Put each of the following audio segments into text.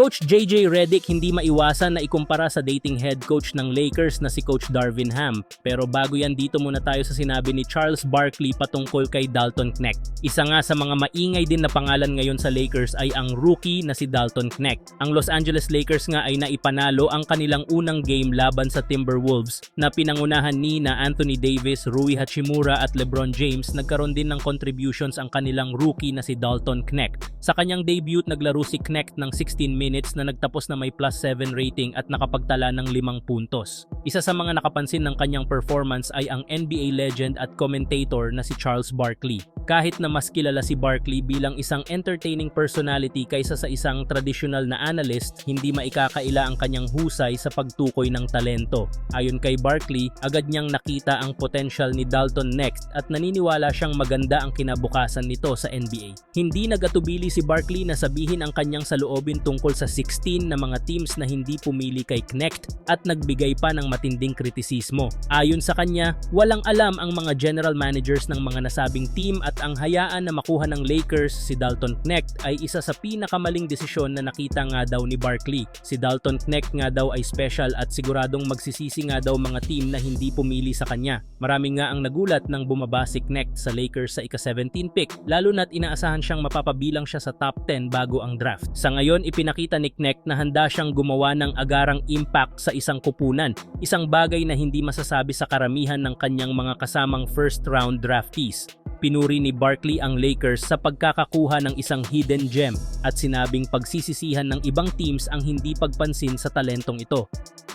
Coach JJ Redick hindi maiwasan na ikumpara sa dating head coach ng Lakers na si Coach Darvin Ham. Pero bago yan dito muna tayo sa sinabi ni Charles Barkley patungkol kay Dalton Knecht. Isa nga sa mga maingay din na pangalan ngayon sa Lakers ay ang rookie na si Dalton Knecht. Ang Los Angeles Lakers nga ay naipanalo ang kanilang unang game laban sa Timberwolves na pinangunahan ni na Anthony Davis, Rui Hachimura at LeBron James nagkaroon din ng contributions ang kanilang rookie na si Dalton Knecht. Sa kanyang debut naglaro si Knecht ng 16 minutes na nagtapos na may plus 7 rating at nakapagtala ng 5 puntos. Isa sa mga nakapansin ng kanyang performance ay ang NBA legend at commentator na si Charles Barkley. Kahit na mas kilala si Barkley bilang isang entertaining personality kaysa sa isang traditional na analyst, hindi maikakaila ang kanyang husay sa pagtukoy ng talento. Ayon kay Barkley, agad niyang nakita ang potential ni Dalton next at naniniwala siyang maganda ang kinabukasan nito sa NBA. Hindi nagatubili si Barkley na sabihin ang kanyang saloobin tungkol sa 16 na mga teams na hindi pumili kay Knecht at nagbigay pa ng matinding kritisismo. Ayon sa kanya, walang alam ang mga general managers ng mga nasabing team at ang hayaan na makuha ng Lakers si Dalton Knecht ay isa sa pinakamaling desisyon na nakita nga daw ni Barkley. Si Dalton Knecht nga daw ay special at siguradong magsisisi nga daw mga team na hindi pumili sa kanya. Marami nga ang nagulat nang bumaba si Knecht sa Lakers sa ika-17 pick, lalo na't inaasahan siyang mapapabilang siya sa top 10 bago ang draft. Sa ngayon, ipinakita ni Knecht na handa siyang gumawa ng agarang impact sa isang kupunan, isang bagay na hindi masasabi sa karamihan ng kanyang mga kasamang first round draftees. Pinuri ni Barkley ang Lakers sa pagkakakuha ng isang hidden gem at sinabing pagsisisihan ng ibang teams ang hindi pagpansin sa talentong ito.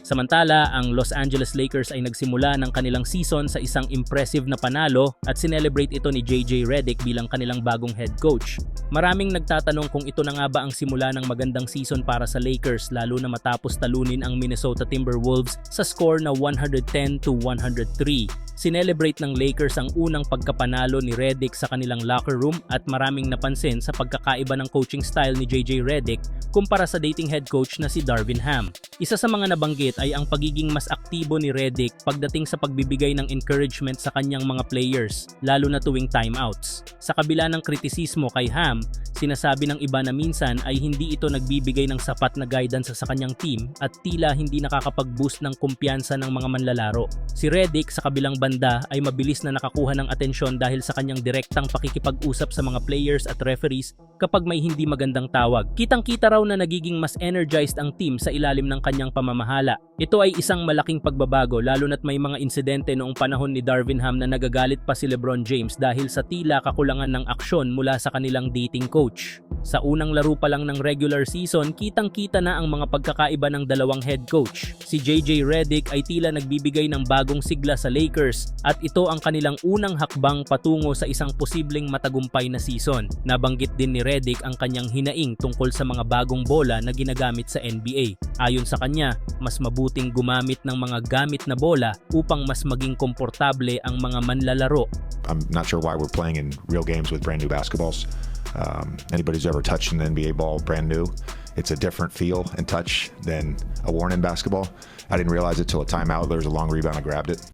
Samantala, ang Los Angeles Lakers ay nagsimula ng kanilang season sa isang impressive na panalo at sinelebrate ito ni JJ Redick bilang kanilang bagong head coach. Maraming nagtatanong kung ito na nga ba ang simula ng magandang season para sa Lakers lalo na matapos talunin ang Minnesota Timberwolves sa score na 110 to 103. Sinelebrate ng Lakers ang unang pagkapanalo ni Redick sa kanilang locker room at maraming napansin sa pagkakaiba ng coaching style ni JJ Redick kumpara sa dating head coach na si Darvin Ham. Isa sa mga nabanggit ay ang pagiging mas aktibo ni Redick pagdating sa pagbibigay ng encouragement sa kanyang mga players, lalo na tuwing timeouts. Sa kabila ng kritisismo kay Ham, sinasabi ng iba na minsan ay hindi ito nagbibigay ng sapat na guidance sa kanyang team at tila hindi nakakapag-boost ng kumpiyansa ng mga manlalaro. Si Redick sa kabilang banda ay mabilis na nakakuha ng atensyon dahil sa kanyang direktang pakikipag-usap sa mga players at referees kapag may hindi magandang tawag. Kitang-kita raw na nagiging mas energized ang team sa ilalim ng kanyang pamamahala. Ito ay isang malaking pagbabago lalo na't may mga insidente noong panahon ni Darvin Ham na nagagalit pa si LeBron James dahil sa tila kakulangan ng aksyon mula sa kanilang dating coach. Sa unang laro pa lang ng regular season, kitang-kita na ang mga pagkakaiba ng dalawang head coach. Si JJ Redick ay tila nagbibigay ng bagong sigla sa Lakers at ito ang kanilang unang hakbang patungo sa isang posibleng matagumpay na season. Nabanggit din ni Redick ang kanyang hinaing tungkol sa mga bagong bola na ginagamit sa NBA. Ayon sa kanya, mas mabuting gumamit ng mga gamit na bola upang mas maging komportable ang mga manlalaro I'm not sure why we're playing in real games with brand new basketballs. Um, anybody who's ever touched an NBA ball brand new, it's a different feel and touch than a worn in basketball. I didn't realize it till a timeout. There was a long rebound. I grabbed it.